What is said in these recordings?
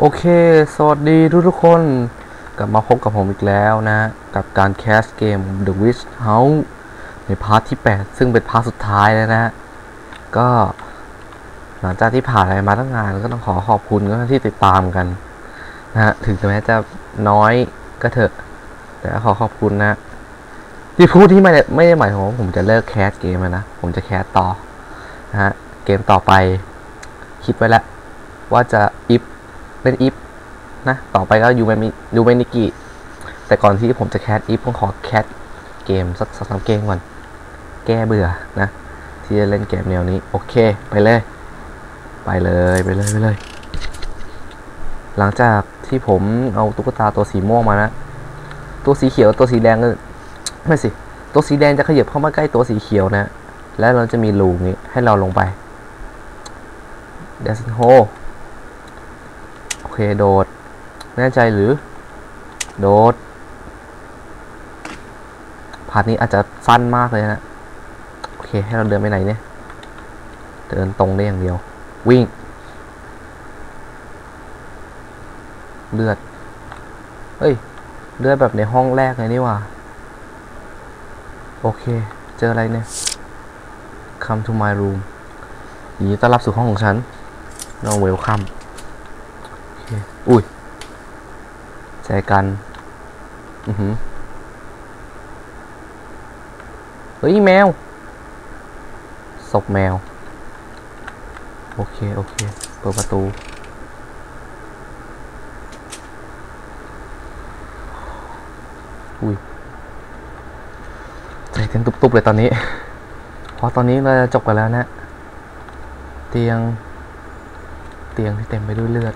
โอเค สวัสดีทุกทุกคน กลับมาพบกับผมอีกแล้วนะ กับการแคสเกม The Witch House ในพาร์ทที่ 8 ซึ่งเป็นพาร์ทสุดท้ายแล้วนะ ก็หลังจากที่ผ่านอะไรมาตั้งนานก็ต้องขอขอบคุณก็ที่ติดตามกันนะฮะถึงแม้จะน้อยก็เถอะ แต่ก็ขอขอบคุณนะ ที่พูดที่ไม่ได้ไม่ได้หมายถึงว่าผมจะเลิกแคสเกมนะ ผมจะแคสต่อนะฮะเกมต่อไป คิดไว้แล้วว่าจะอิฟ เล่นอิฟนะ ต่อไปก็ยูเมมิยูเมนิกิแต่ก่อนที่ผมจะแคสอิฟผมขอแคสเกมสักสามเกมก่อน แก้เบื่อนะ ที่จะเล่นเกมแนวนี้ โอเค ไปเลย ไปเลยไปเลยไปเลย หลังจากที่ผมเอาตุ๊กตาตัวสีม่วงมานะ ตัวสีเขียวตัวสีแดงก็ไม่สิ ตัวสีแดงจะขยับเข้ามาใกล้ตัวสีเขียวนะ แล้วเราจะมีรูนี้ให้เราลงไปเดซินโฮ เคโดด แน่ใจหรือ โดดพาร์ทนี้อาจจะสั้นมากเลยนะ โอเค ให้เราเดินไปไหนเนี่ย เดินตรงได้อย่างเดียว วิ่ง เลือด เฮ้ย เลือดแบบในห้องแรกเลยนี่ว่า โอเค เจออะไรเนี่ย come to my room ยินดีต้อนรับสู่ห้องของฉัน no welcome โอุ้ยใจกัน อือหือเฮ้ยแมวศพแมว โอเค โอเค เปิดประตู อุ้ยใจเต้นตุบๆเลยตอนนี้ เพราะตอนนี้เราจะจบกันแล้วนะ เตียง เตียงที่เต็มไปด้วยเลือด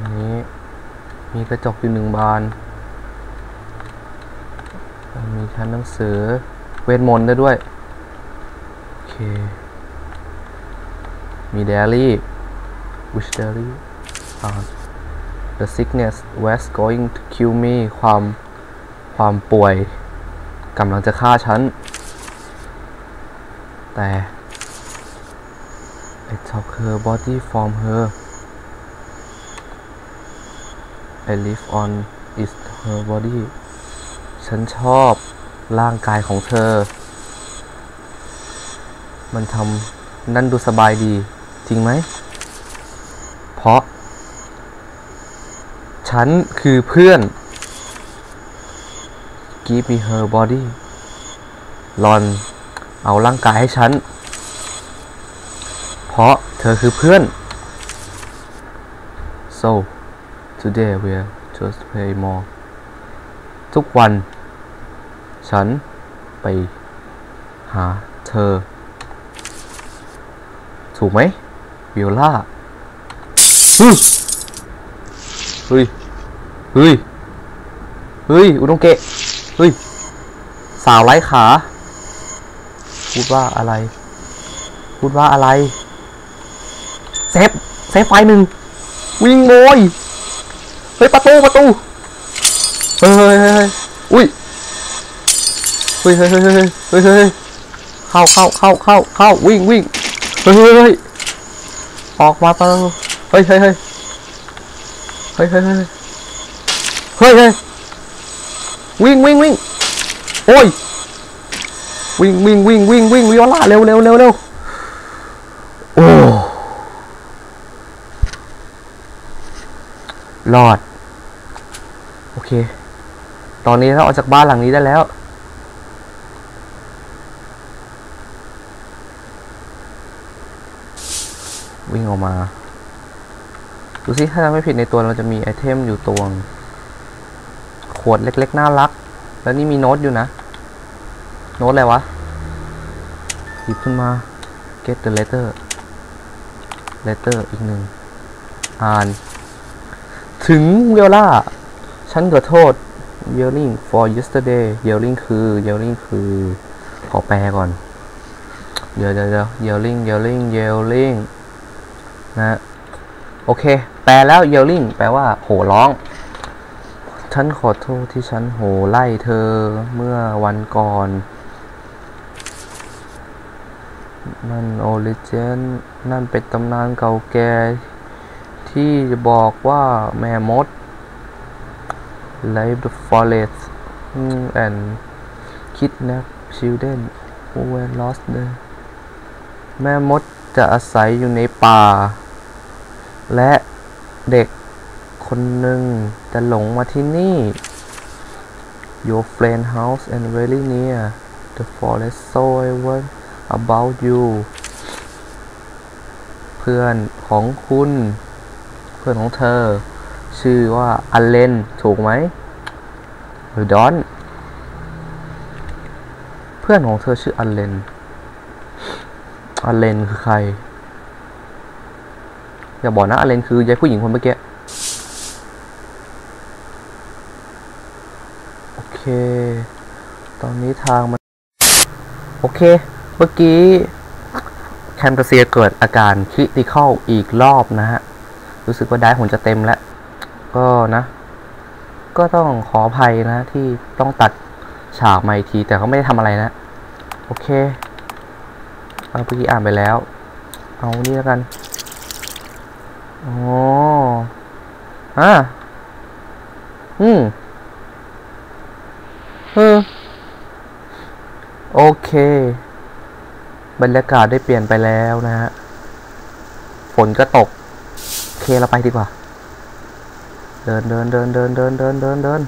อันนี้ มีกระจกอยู่หนึ่งบาน มีชั้นหนังสือ เวทมนต์ได้ด้วย โอเค มีเดลี่ which diary อ่า the sickness was going to kill me ความความป่วยกำลังจะฆ่าฉัน แต่ I took her body from her I live on is her body ฉันชอบร่างกายของเธอ มันทำนั่นดูสบายดี จริงไหม เพราะ ฉันคือเพื่อน Give me her body ลอน เอาร่างกายให้ฉัน เพราะเธอคือเพื่อน so today we'll just play more ทุกวัน ฉันไปหาเธอ ถูกไหมวิโอล่าเฮ้ย เฮ้ย เฮ้ย เฮ้ย อุดงเกะ เฮ้ย สาวไร้ขา พูดว่าอะไร พูดว่าอะไร เซฟ เซฟไฟหนึ่ง วิ่งโวย เฮ้ยประตูประตูเฮ้ยเฮ้ยเฮ้ยอุ้ยเฮ้ยเฮ้ยเฮ้ยเฮ้ยเฮ้ยเฮ้ยเข้าเข้าเข้าเข้าเข้าวิ่งวิ่งเฮ้ยเฮ้ยเฮ้ยออกมาประตูเฮ้ยเฮ้ยเฮ้ยเฮ้ยเฮ้ยเฮ้ยเฮ้ยเฮ้ยวิ่งวิ่งวิ่งโอ้ยวิ่งวิ่งวิ่งวิ่งวิ่งวิโอลาเร็วเร็วเร็วเร็วโอ้รอด เค ตอนนี้เราออกจากบ้านหลังนี้ได้แล้ว วิ่งออกมา ดูสิถ้าจำไม่ผิดในตัวเราจะมีไอเทมอยู่ตัวงขวดเล็กๆ น่ารัก แล้วนี่มีโน้ตอยู่นะ โน้ตอะไรวะ หยิบขึ้นมา get the letter letter อีกหนึ่ง อ่าน ถึงเวล่า ฉันขอโทษ yelling for yesterday yelling คือ yelling คือ ขอแปลก่อนเดี๋ยวเดี๋ยวเดี๋ยว yelling yelling yelling นะโอเค แปลแล้ว yelling แปลว่า โห่ร้อง ฉันขอโทษที่ฉันโห่ไล่เธอเมื่อวันก่อน นั่นโอริเจนนั่นเป็นตำนานเก่าแก่ที่บอกว่าแม่มด live the forest and kidnap children who were lost there แม่มดจะอาศัยอยู่ในป่า และเด็กคนหนึ่งจะหลงมาที่นี่ Your friend house and very near the forest so I word about you เพื่อนของคุณ เพื่อนของเธอ ชื่อว่าอัลเลนถูกไหมหรือดอน เพื่อนของเธอชื่ออัลเลนอัลเลนคือใคร อย่าบอกนะอัลเลนคือยายผู้หญิงคนเมื่อกี้โอเค ตอนนี้ทางมัน โอเค เมื่อกี้แคมเปเซียเกิดอาการคริติคอลอีกรอบนะฮะ รู้สึกว่าได้ผมจะเต็มแล้ว ก็นะ ก็ต้องขออภัยนะที่ต้องตัดฉากมาอีกที แต่เขาไม่ได้ทำอะไรนะ โอเคเอาเมื่อกี้อ่านไปแล้ว เอานี่แล้วกันอ๋ออะอืมเออโอเค บรรยากาศได้เปลี่ยนไปแล้วนะฮะ ฝนก็ตกโอเคเราไปดีกว่า เดินเดินเดินเดินเดินเดินเดินเดิน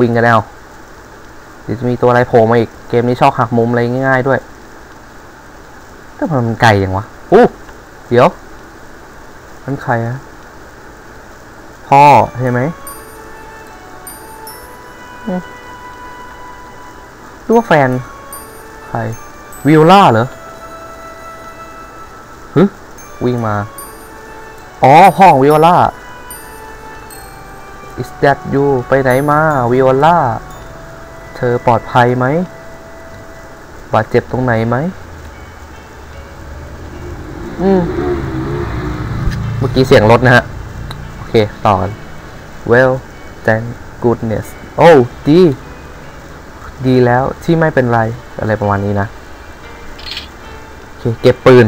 วิ่งกันแล้วเดี๋ยวจะมีตัวอะไรโผล่มาอีก เกมนี้ชอบหักมุมอะไรง่ายๆด้วยแต่มันไกลอย่างวะอู้เดี๋ยวนั่นใครอะพ่อใช่ไหมรือว่าแฟน ใคร วิโอล่าเหรอฮึวิ่งมา อ๋อ พ่อของวิโอล่า is that you ไปไหนมาวิโอล่าเธอปลอดภัยไหม บาดเจ็บตรงไหนไหม อืม เมื่อกี้เสียงรถนะฮะ โอเค ต่อกัน well thank goodness โอ้ดี ดีแล้วที่ไม่เป็นไร อะไรประมาณนี้นะ โอเค เก็บปืน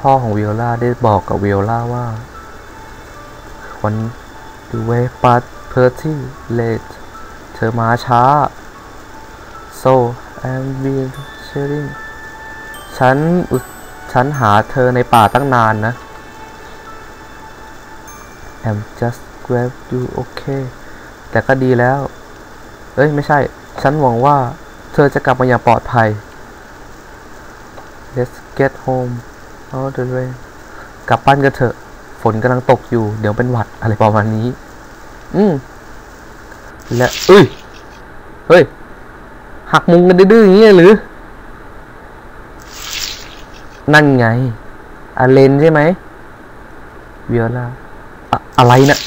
พ่อของวิโอลาได้บอกกับวิโอลาว่า วันดูเวปัดเพอร์ที่เลทเธอมาช้า so I'm been sharing ฉันฉันหาเธอในป่าตั้งนานนะ I'm just glad you okay แต่ก็ดีแล้ว เอ้ย ไม่ใช่ ฉันหวังว่าเธอจะกลับมาอย่างปลอดภัย Let's get home out the rain กลับบ้านกันเถอะ ฝนกำลังตกอยู่ เดี๋ยวเป็นหวัดอะไรประมาณนี้ อืมและเอ้ย เฮ้ย หักมุมกันดื้อๆอย่างนี้หรือ นั่นไงอาเลนใช่ไหมวิโอลาอะอะไรนะ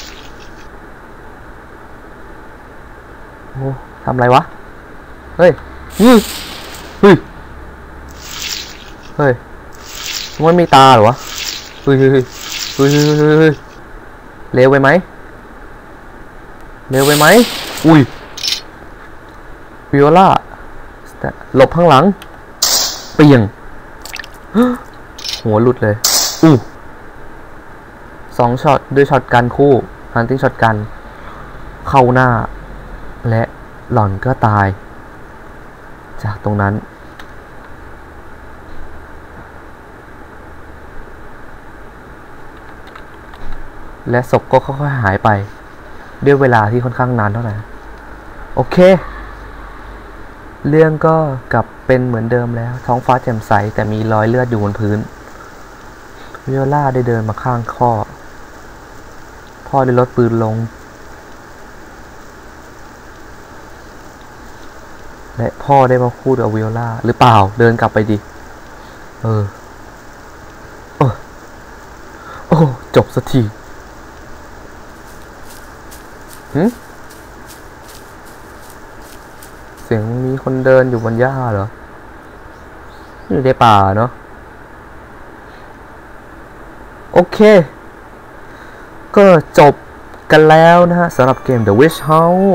โอ้ทำอะไรวะ เฮ้ยยื้อเฮ้ย เฮ้ย มันมีตาหรอวะ เฮ้ยเฮ้ย เฮ้ยเร็วไปไหมเร็วไปไหม อุ้ยวิโอลาหลบข้างหลัง เปียง หัวหลุดเลย อู้สองช็อตด้วยช็อตกันคู่ฮันติ้งช็อตกัน เข้าหน้า และหล่อนก็ตาย จากตรงนั้น และศพก็ค่อยๆหายไป ด้วยเวลาที่ค่อนข้างนานเท่าไหร่โอเค เรื่องก็กลับเป็นเหมือนเดิมแล้ว ท้องฟ้าแจ่มใสแต่มีรอยเลือดอยู่บนพื้นวิโอลาได้เดินมาข้างพ่อ พ่อได้ลดปืนลง และพ่อได้มาพูดกับวิโอลาหรือเปล่าเดินกลับไปดิ เออ โอ้โอ้จบสักที เสียงมีคนเดินอยู่บนหญ้าเหรอ อยู่ในป่าเนาะ โอเค ก็จบกันแล้วนะฮะสำหรับเกม The Witch House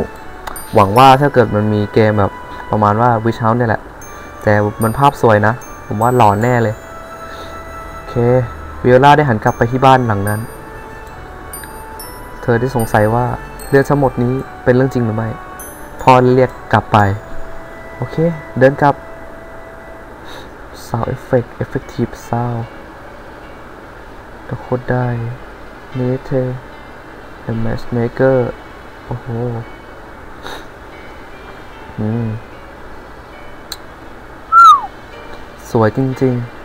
หวังว่าถ้าเกิดมันมีเกมแบบประมาณว่า Witch House เนี่ยแหละ แต่มันภาพสวยนะ ผมว่าหลอนแน่เลย โอเควิโอลาได้หันกลับไปที่บ้านหลังนั้น เธอได้สงสัยว่า เรื่องทั้งหมดนี้เป็นเรื่องจริงหรือไม่พอเรียกกลับไป โอเค เดินกลับ Sound Effect Effective Sound ตะโคตรได้เนเธอ The Matchmaker โอ้โห อืม สวยจริง ๆ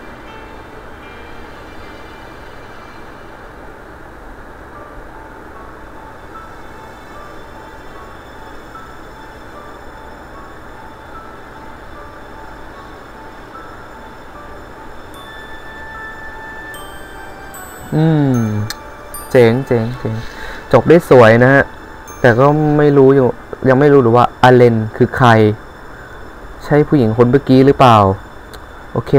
อืม เจ๋งเจ๋งเจ๋งจบได้สวยนะฮะ แต่ก็ไม่รู้อยู่ ยังไม่รู้หรือว่าอาเลนคือใคร ใช่ผู้หญิงคนเมื่อกี้หรือเปล่า โอเค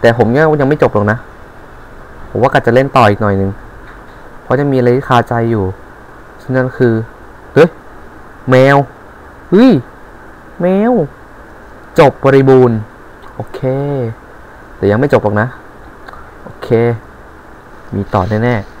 แต่ผมยังยังไม่จบหรอกนะ ผมว่ากัจะเล่นต่ออีกหน่อยหนึ่งเพราะจะมีอะไรที่คาใจอยู่ซึ่งนั่นคือเฮ้ยแมวเฮ้ยแมว จบบริบูรณ์ โอเค แต่ยังไม่จบหรอกนะ โอเค มีต่อแน่ๆ